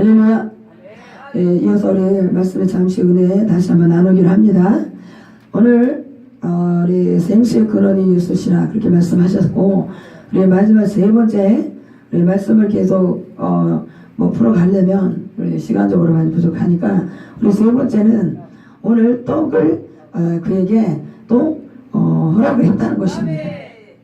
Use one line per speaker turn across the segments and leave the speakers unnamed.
할렐루야. 예, 이어서 우리 말씀의 잠시 은혜 다시 한번 나누기로 합니다. 오늘 어, 우리 생수의 근원이 예수시라 그렇게 말씀하셨고 우리 마지막 세 번째 우리 말씀을 계속 어, 뭐 풀어가려면 우리 시간적으로 많이 부족하니까 우리 세 번째는 오늘 떡을 어, 그에게 또 어, 허락을 했다는 것입니다.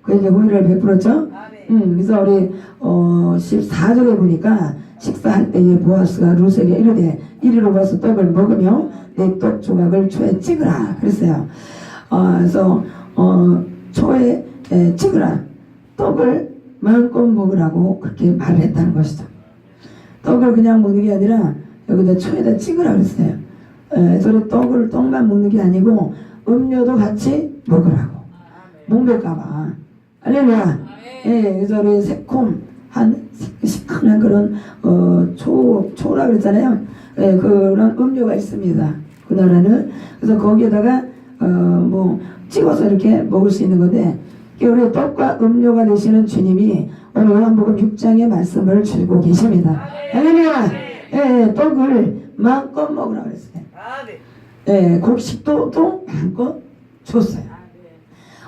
그에게 호의를 베풀었죠. 음, 그래서 우리 어, 14절에 보니까 식사할 때에 보아스가 루스에게 이르되 이리로 와서 떡을 먹으며 내 떡 조각을 초에 찍으라 그랬어요. 어, 그래서 어, 초에 에, 찍으라 떡을 마음껏 먹으라고 그렇게 말을 했다는 것이죠. 떡을 그냥 먹는 게 아니라 여기다 초에다 찍으라 그랬어요. 에, 우리 떡을 떡만 먹는 게 아니고 음료도 같이 먹으라고 목맥까봐 할렐루야. 예, 우리 새콤한 시큰한 그런 어, 초 초라 그랬잖아요. 예, 그런 음료가 있습니다. 그 나라는 그래서 거기에다가 어, 뭐 찍어서 이렇게 먹을 수 있는 건데 우리 떡과 음료가 되시는 주님이 오늘 요한복음 6장의 말씀을 주고 계십니다. 할렐루야. 예, 예, 떡을 마음껏 먹으라 그랬어요. 예, 곡식도 또 마음껏 줬어요.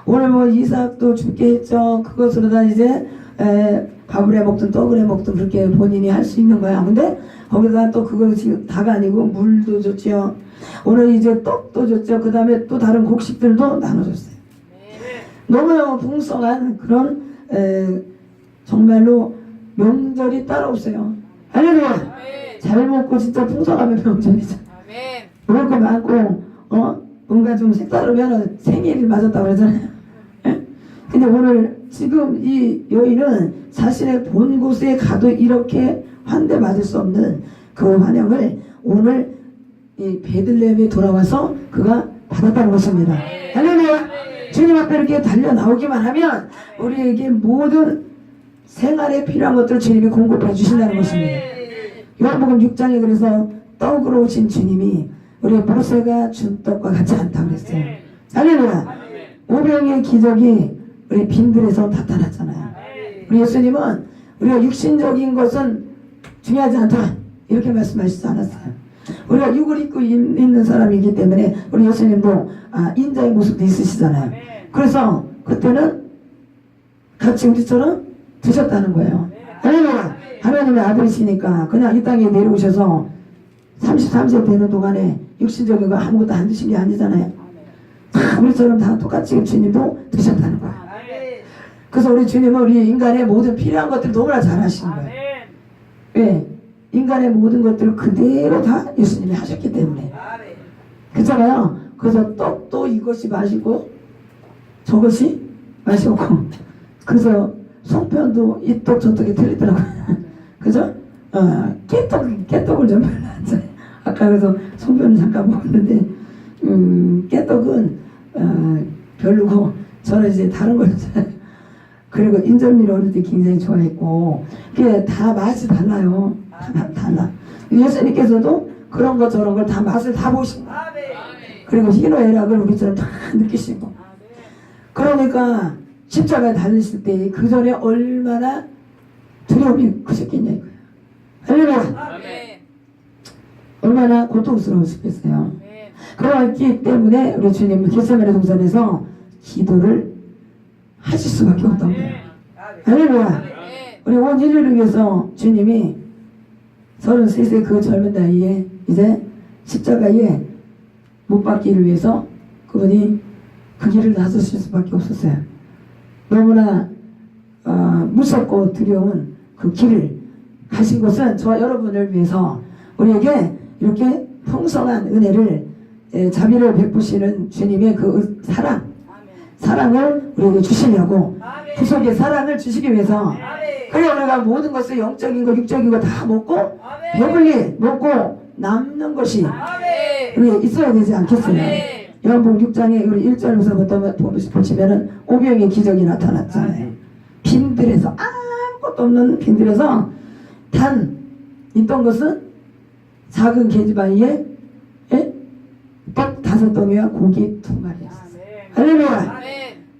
오늘 뭐 이삭도 죽게 했죠. 그것으로 다 이제 에, 밥을 해 먹든 떡을 해 먹든 그렇게 본인이 할 수 있는 거야. 근데 거기다 또 그거 지금 다가 아니고 물도 줬죠. 오늘 이제 떡도 줬죠. 그 다음에 또 다른 곡식들도 나눠줬어요. 너무너무 풍성한 그런 에, 정말로 명절이 따로 없어요. 할렐루야. 잘 먹고 진짜 풍성하면 명절이죠. 먹을 거 많고 어 뭔가 좀 색다르면 생일을 맞았다고 그러잖아요. 예? 근데 오늘 지금 이 여인은 자신의 본 곳에 가도 이렇게 환대 맞을 수 없는 그 환영을 오늘 이 베들레헴에 돌아와서 그가 받았다는 것입니다. 할렐루야. 주님 앞에 이렇게 달려 나오기만 하면 우리에게 모든 생활에 필요한 것들을 주님이 공급해 주신다는 것입니다. 요한복음 6장에 그래서 떡으로 오신 주님이 우리 모세가 준 떡과 같지 않다 그랬어요. 할렐루야. 오병의 기적이 우리 빈들에서 나타났잖아요. 우리 예수님은 우리가 육신적인 것은 중요하지 않다 이렇게 말씀하시지 않았어요. 우리가 육을 입고 있- 있는 사람이기 때문에 우리 예수님도 아, 인자의 모습도 있으시잖아요. 그래서 그때는 같이 우리처럼 드셨다는 거예요. 할렐루야. 하나님의 아들이시니까 그냥 이 땅에 내려오셔서 33세 되는 동안에 육신적인 거 아무것도 안 드신 게 아니잖아요. 다 우리처럼 다 똑같이 주님도 드셨다는 거예요. 그래서 우리 주님은 우리 인간의 모든 필요한 것들 너무나 잘 하시는 거예요. 왜? 인간의 모든 것들을 그대로 다 예수님이 하셨기 때문에. 그렇잖아요. 그래서 떡도 이것이 마시고 저것이 마시고 그래서 송편도 이 떡 저 떡이 틀리더라고요. 그죠? 어, 깨떡, 깨떡을 좀 별로 안 좋아해요. 아까 그래서 송편을 잠깐 먹었는데 음, 깨떡은 어, 별로고 저는 이제 다른 걸 좋아해요. 그리고 인절미를 어릴 때 굉장히 좋아했고 그게 다 맛이 달라요. 다맛 달라. 예수님께서도 그런 거 저런 걸 다 맛을 다 거예요. 그리고 희노애락을 우리처럼 다 느끼시고 그러니까 십자가에 달리실 때 그 전에 얼마나 두려움이 크셨겠냐 이거예요. 할렐루야. 얼마나 고통스러우셨겠어요. 그렇기 때문에 우리 주님 은 겟세마네 동산에서 기도를 하실 수밖에 없던 거예요. 할렐루야. 우리 온 인류를 위해서 주님이 33세 그 젊은 나이에 이제 십자가에 못 박기를 위해서 그분이 그 길을 나서실 수밖에 없었어요. 너무나 어, 무섭고 두려운 그 길을 가신 것은 저와 여러분을 위해서 우리에게 이렇게 풍성한 은혜를 에, 자비를 베푸시는 주님의 그 은- 사랑 사랑을 우리에게 주시려고 구속의 사랑을 주시기 위해서 그래 우리가 모든 것을 영적인 거 육적인 거 다 먹고 배불리 먹고 남는 것이 우리 있어야 되지 않겠어요? 요한복음 6장에 우리 1절부터 보시면은 오병의 기적이 나타났잖아요. 빈들에서 아무것도 없는 빈들에서 단 있던 것은 작은 계집아이에 예? 떡 다섯 덩이와 고기 두 마리였어요. 할렐루야.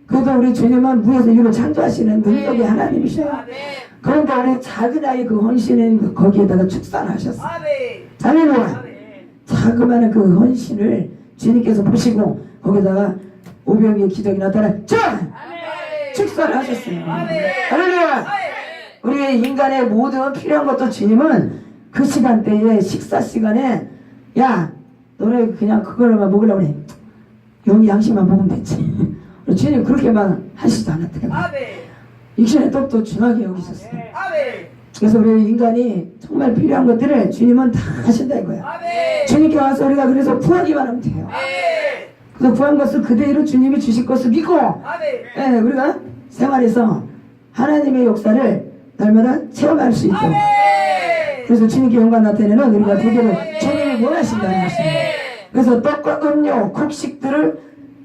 그래도 우리 주님은 무에서 유를 창조하시는 능력의 하나님이셔요. 그런데 우리 작은 아이 그 헌신은 거기에다가 축산하셨어.
아멘.
할렐루야. 자그마한 그 헌신을 주님께서 보시고 거기다가 오병이의 기적이 나타나 자
아멘.
축사를 하셨어요.
아멘.
할렐루야. 우리 인간의 모든 필요한 것도 주님은 그 시간대에 식사 시간에 야 너네 그냥 그걸로만 먹으려고 그래. 영이 양식만 먹으면 됐지. 주님 그렇게만 하시지 않았대요. 육신의 떡도 중하게 여기셨어요.
아멘.
그래서 우리 인간이 정말 필요한 것들을 주님은 다 하신다.
아멘.
주님께 와서 우리가 그래서 구하기만 하면 돼요. 그래서 구한 것을 그대로 주님이 주실 것을 믿고. 예, 우리가 생활에서 하나님의 역사를 날마다 체험할 수
아멘.
그래서 주님께 영광 나타내는 우리가 그대로 주님이 원하신다는 것입니다. 그래서 떡과 음료, 곡식들을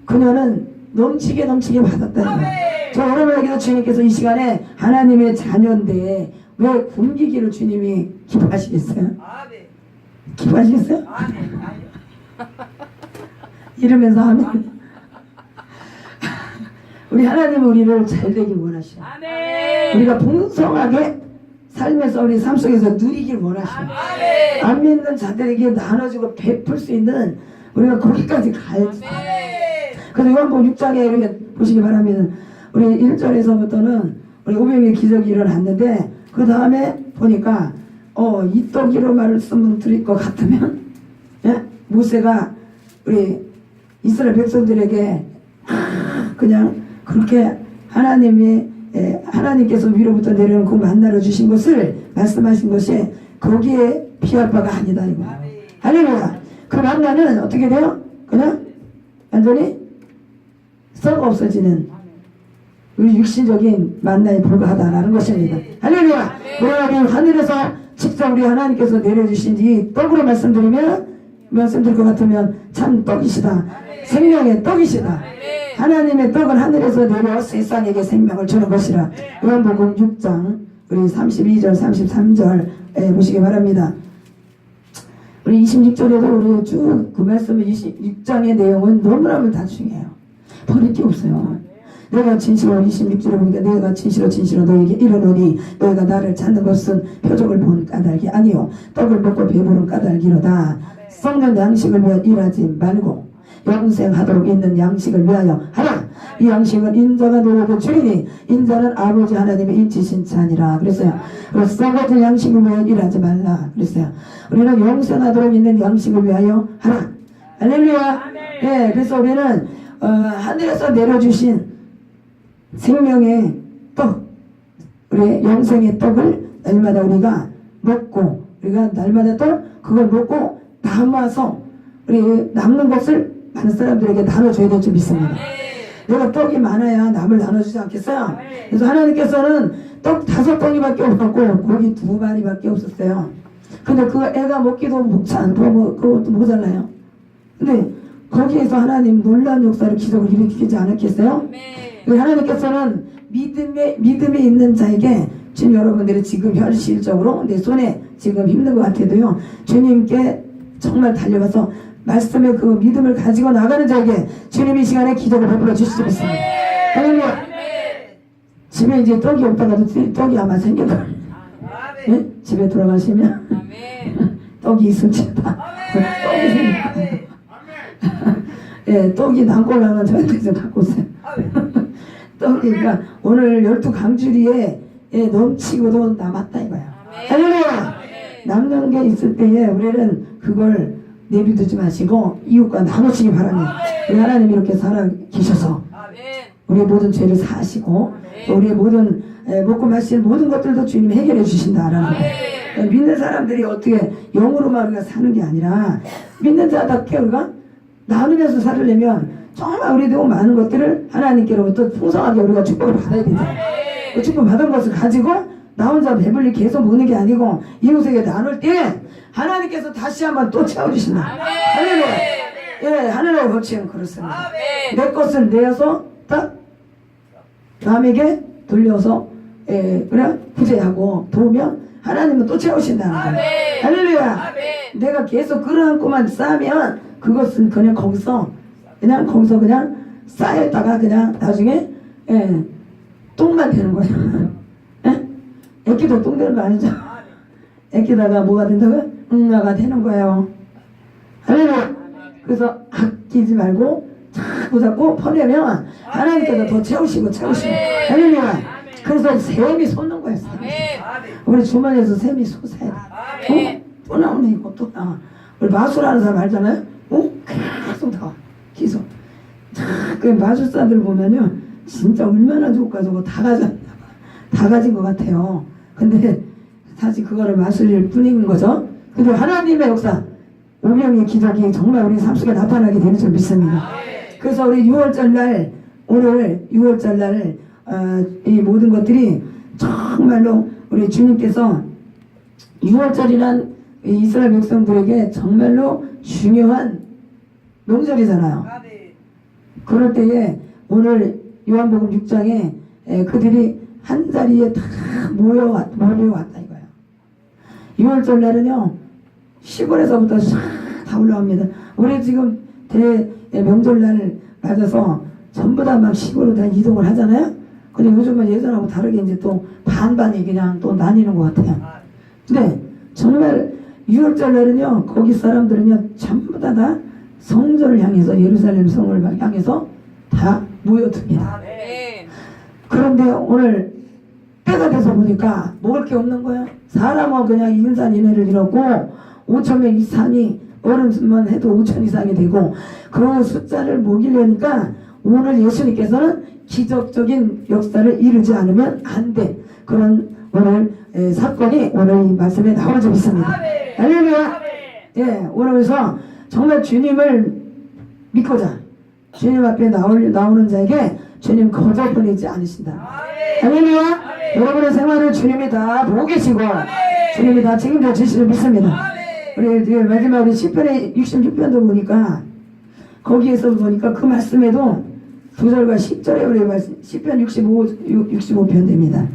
그녀는 넘치게 넘치게 거예요. 저 여러분에게도 주님께서 이 시간에 하나님의 자녀인데 왜 굶기기를 주님이 기뻐하시겠어요? 기뻐하시겠어요? 이러면서 하면 우리 하나님은 우리를 잘 되길 원하셔요.
아멘.
우리가 풍성하게 삶에서 우리 삶 속에서 누리길.
아멘.
안 믿는 자들에게 나눠주고 베풀 수 있는 우리가 거기까지 가야지.
아멘.
그래서 요한복음 6장에 이렇게 보시기 바랍니다. 우리 1절에서부터는 우리 오병의 기적이 일어났는데 그 다음에 보니까 어, 이 떡이로 말씀을 드릴 것 같으면 예? 모세가 우리 이스라엘 백성들에게 아, 그냥 그렇게 하나님이 예, 하나님께서 위로부터 내려오는 그 만나러 주신 것을 말씀하신 것이 거기에 피할 바가 아니다 이거. 할렐루야. 그 만나는 어떻게 돼요? 그냥 완전히 썩 없어지는 우리 육신적인 만나에 불과하다라는 것입니다. 할렐루야. 우리 하늘에서 직접 우리 하나님께서 내려주신 이 떡으로 말씀드리면 말씀드릴 것 같으면 참 떡이시다. 생명의 떡이시다. 하나님의 떡은 하늘에서 내려 세상에게 생명을 주는 것이라. 요한복음 6장 우리 32절 33절 보시기 바랍니다. 우리 26절에도 우리 쭉 그 말씀 26장의 내용은 너무너무 다 중요해요. 버릴 게 없어요. 내가 진실로 26절에 보니까 내가 진실로 진실로 너에게 이르노니 너희가 나를 찾는 것은 표적을 본 까닭이 아니요 떡을 먹고 배부른 까닭이로다. 썩는 양식을 위하여 일하지 말고 영생하도록 있는 양식을 위하여 하라. 이 양식은 인자가 너에게 주리니 인자는 아버지 하나님의 인치신 자니라 그랬어요. 그래서 썩어진 양식을 위하여 일하지 말라 그랬어요. 우리는 영생하도록 있는 양식을 위하여 하라. 할렐루야. 예, 그래서 우리는 어, 하늘에서 내려주신 생명의 떡, 우리 영생의 떡을 날마다 우리가 먹고 우리가 날마다 또 그걸 먹고 남아서 우리 남는 것을 많은 사람들에게 나눠줘야 될 줄 믿습니다. 내가 떡이 많아야 남을 나눠주지 않겠어요? 그래서 하나님께서는 떡 다섯 덩이밖에 없었고 고기 두 마리밖에 없었어요. 근데 그 애가 먹기도 먹지 않고 뭐 그것도 모자라요. 근데 거기에서 하나님 놀라운 역사를 기적을 일으키지 않았겠어요? 우리 하나님께서는 믿음에 믿음이 있는 자에게 지금 여러분들이 지금 현실적으로 내 손에 지금 힘든 것 같아도요 주님께 정말 달려가서 말씀의 그 믿음을 가지고 나가는 자에게 주님이 이 시간에 기적을 베풀어 주시고 있습니다. 할렐루야. 집에 이제 떡이 없다가도 떡이 아마.
아멘.
예? 집에 돌아가시면 떡이 좋다. 떡이 거예요. 예, 떡이 남골라면 저한테 좀 갖고 오세요. 떡이 그러니까 오늘 열두 강주리에 예, 넘치고도 남았다 이거야. 할렐루야. 남는 게 있을 때에 우리는 그걸 내비두지 마시고 이웃과 나누시기 바랍니다. 우리 하나님 이렇게 살아 계셔서 우리의 모든 죄를 사하시고 또 우리의 모든 에, 먹고 마실 모든 것들도 주님이 해결해 주신다라는 거예요. 에, 믿는 사람들이 어떻게 영으로만 우리가 사는 게 아니라 믿는 자답게 우리가 나누면서 살으려면 정말 우리도 많은 것들을 하나님께로부터 풍성하게 우리가 축복을 받아야 되죠. 그 축복 받은 것을 가지고 나 혼자 배불리 계속 먹는 게 아니고 이웃에게 나눌 때 하나님께서 다시 한번 또 채워주신다. 할렐루야. 예, 하늘의 법칙은 그렇습니다. 내 것을 내어서 딱 남에게 돌려서 예, 그래 구제하고 도우면 하나님은 또 채우신다는 거예요. 할렐루야. 내가 계속 끌어안고만 쌓으면 그것은 그냥 거기서 그냥 거기서 그냥 쌓였다가 그냥 나중에 예, 똥만 되는 거예요. 예? 애기도 똥 되는 거 아니죠? 애기다가 뭐가 된다고요? 응아가 되는 거예요. 할렐루야. 그래서 아끼지 말고 자꾸 자꾸 퍼내면 하나님께서 더 채우시고 채우시고 할렐루야. 그래서 샘이 솟는 거예요. 샘이. 우리 주머니에서 샘이 솟아야 돼. 어? 또 나오네 이거 또 나와. 우리 마술하는 사람 알잖아요. 어? 계속 나와. 계속. 그 마술사들 보면요. 진짜 얼마나 좋을까 저거 다 가졌나 봐. 다 가진 것 같아요. 근데 사실 그거를 마술일 뿐인 거죠. 근데 하나님의 역사, 오명의 기적이 정말 우리 삶 속에 나타나게 되는 줄 믿습니다. 그래서 우리 6월절 날 오늘 6월절 날 어, 이 모든 것들이 정말로 우리 주님께서 6월절이란 이스라엘 백성들에게 정말로 중요한 명절이잖아요.
아멘.
그럴 때에 오늘 요한복음 6장에 그들이 한 자리에 다 모여왔, 모여왔다 이거예요. 6월절 날은요 시골에서부터 싹다 올라옵니다. 우리 지금 대 명절날 맞아서 전부 다 막 시골로 다 이동을 하잖아요. 근데 요즘은 예전하고 다르게 이제 또 반반이 그냥 또 나뉘는 것 같아요. 근데 정말 6월절 날은요 거기 사람들은요 전부 다 다 성전을 향해서 예루살렘 성을 막 향해서 다 모여듭니다. 그런데 오늘 때가 돼서 보니까 먹을 게 없는 거야. 사람은 그냥 인산 인해를 잃었고 5천 명 이상이 어른만 해도 5천 이상이 되고 그 숫자를 먹이려니까 오늘 예수님께서는 기적적인 역사를 이루지 않으면 안 돼. 그런 오늘 에, 사건이 오늘 이 말씀에 나와 좀 있습니다. 할렐루야. 예, 오늘에서 정말 주님을 믿고자 주님 앞에 나올, 나오는 자에게 주님 거저 보내지 않으신다. 할렐루야. 여러분의 생활을 주님이 다 보고 계시고 주님이 다 책임져 주시는 믿습니다. 우리 마지막 우리 10편에 66편도 보니까 거기에서 보니까 그 말씀에도 9절과 10절에 우리 말씀 10편 65 65편 됩니다.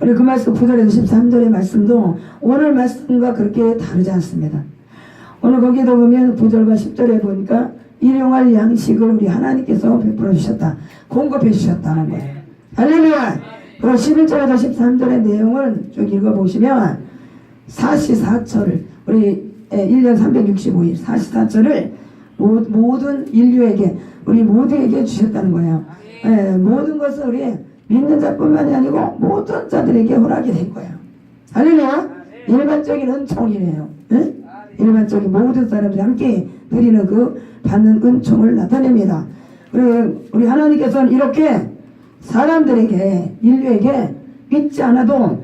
우리 그 말씀 9절에서 13절의 말씀도 오늘 말씀과 그렇게 다르지 않습니다. 오늘 거기에도 보면 9절과 10절에 보니까 일용할 양식을 우리 하나님께서 베풀어 주셨다. 공급해 주셨다는 거예요. 할렐루야! 그리고 11절에서 13절의 내용을 쭉 읽어보시면 44절을 우리 1년 365일 44절을 모든 인류에게 우리 모두에게 주셨다는 거예요. 예, 모든 것을 우리 믿는 자뿐만이 아니고 모든 자들에게 허락이 된 거예요. 할렐루야! 일반적인 은총이네요. 예? 일반적인 모든 사람들이 함께 드리는 그 받는 은총을 나타냅니다. 우리, 우리 하나님께서는 이렇게 사람들에게, 인류에게 믿지 않아도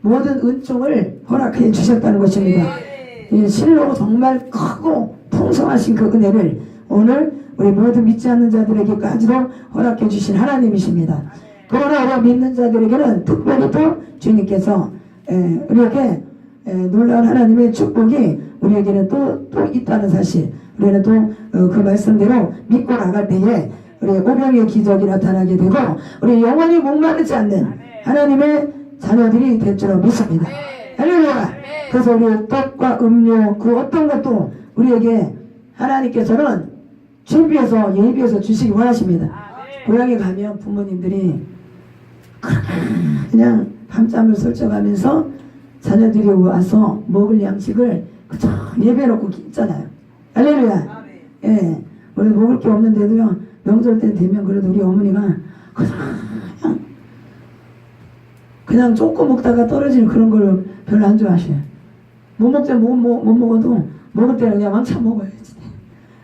모든 은총을 허락해 주셨다는 것입니다. 이 실로 정말 크고 풍성하신 그 은혜를 오늘 우리 모든 믿지 않는 자들에게까지도 허락해 주신 하나님이십니다. 그러나 우리 믿는 자들에게는 특별히 또 주님께서 에, 우리에게 에, 놀라운 하나님의 축복이 우리에게는 또, 또 있다는 사실 우리는 또그 말씀대로 믿고 나갈 때에 우리 오병의 기적이 나타나게 되고 우리 영원히 목마르지 않는 하나님의 자녀들이 될줄 믿습니다. 할렐루야. 그래서 우리 떡과 음료 그 어떤 것도 우리에게 하나님께서는 준비해서 예비해서 주시기 원하십니다. 고향에 가면 부모님들이 그냥 밤잠을 설쳐가면서 자녀들이 와서 먹을 양식을 그저 예배놓고 있잖아요. 할렐루야. 예. 우리 먹을 게 없는데도요, 명절 때 되면 그래도 우리 어머니가 그냥, 그냥 조금 먹다가 떨어지는 그런 걸 별로 안 좋아하셔요. 못 먹자, 못, 못, 못 먹어도 먹을 때는 그냥 왕창 먹어야지.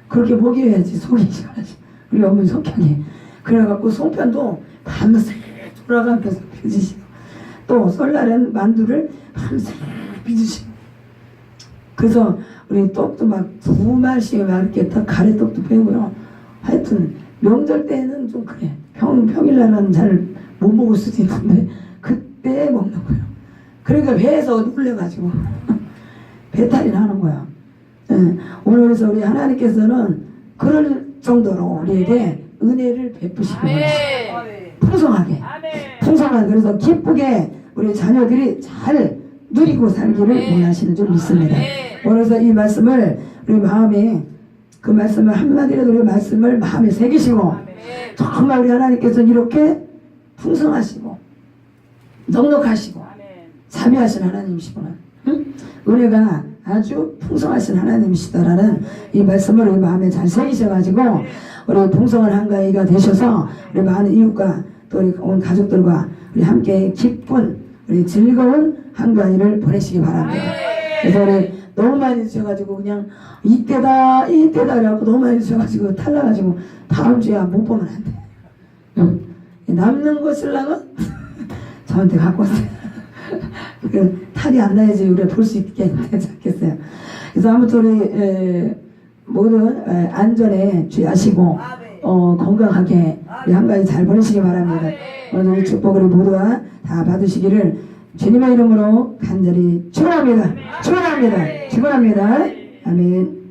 그렇게 먹여야지 속이 시원하지. 우리 어머니 성격이. 그래갖고 송편도 밤새 돌아가면서 빚으시고 또 설날엔 만두를 밤새 빚으시고 그래서 우리 떡도 막 두 마리씩 막 이렇게 다 가래떡도 빼고요. 하여튼 명절 때는 좀 그래. 평, 평일날은 잘 못 먹을 수도 있는데 그때 먹는 거예요. 그러니까 배에서 놀래가지고 배탈이 나는 거야. 예, 오늘 그래서 우리 하나님께서는 그럴 정도로 우리에게 은혜를.
아멘.
풍성하게. 풍성한 그래서 기쁘게 우리 자녀들이 잘 누리고 살기를 원하시는 줄 믿습니다. 그래서 이 말씀을 우리 마음에 그 말씀을 한마디라도 우리 말씀을 마음에 새기시고 정말 우리 하나님께서 이렇게 풍성하시고 넉넉하시고 자비하신 하나님이시구나. 응? 은혜가 아주 풍성하신 하나님이시다라는 이 말씀을 우리 마음에 잘 새기셔가지고 우리 풍성한 한가위가 되셔서 우리 많은 이웃과 또 우리 온 가족들과 우리 함께 기쁜 우리 즐거운 한가위를 보내시기 바랍니다. 그래서 우리 너무 많이 드셔가지고 그냥 이때다 이때다 그래갖고 너무 많이 드셔가지고 탈라가지고 다음 주에 못 보면 안 돼. 응. 남는 거 쓰려면 저한테 갖고 오세요. 그 탈이 안 나야지 우리가 볼 수 있게 괜찮겠어요. 그래서 아무튼 우리 에, 모든 에, 안전에 주의하시고 어, 건강하게 우리 한가위 잘 보내시기 바랍니다. 오늘 이 축복을 모두가 다 받으시기를 주님의 이름으로 간절히 축원합니다. 축원합니다. 축원합니다. 아멘.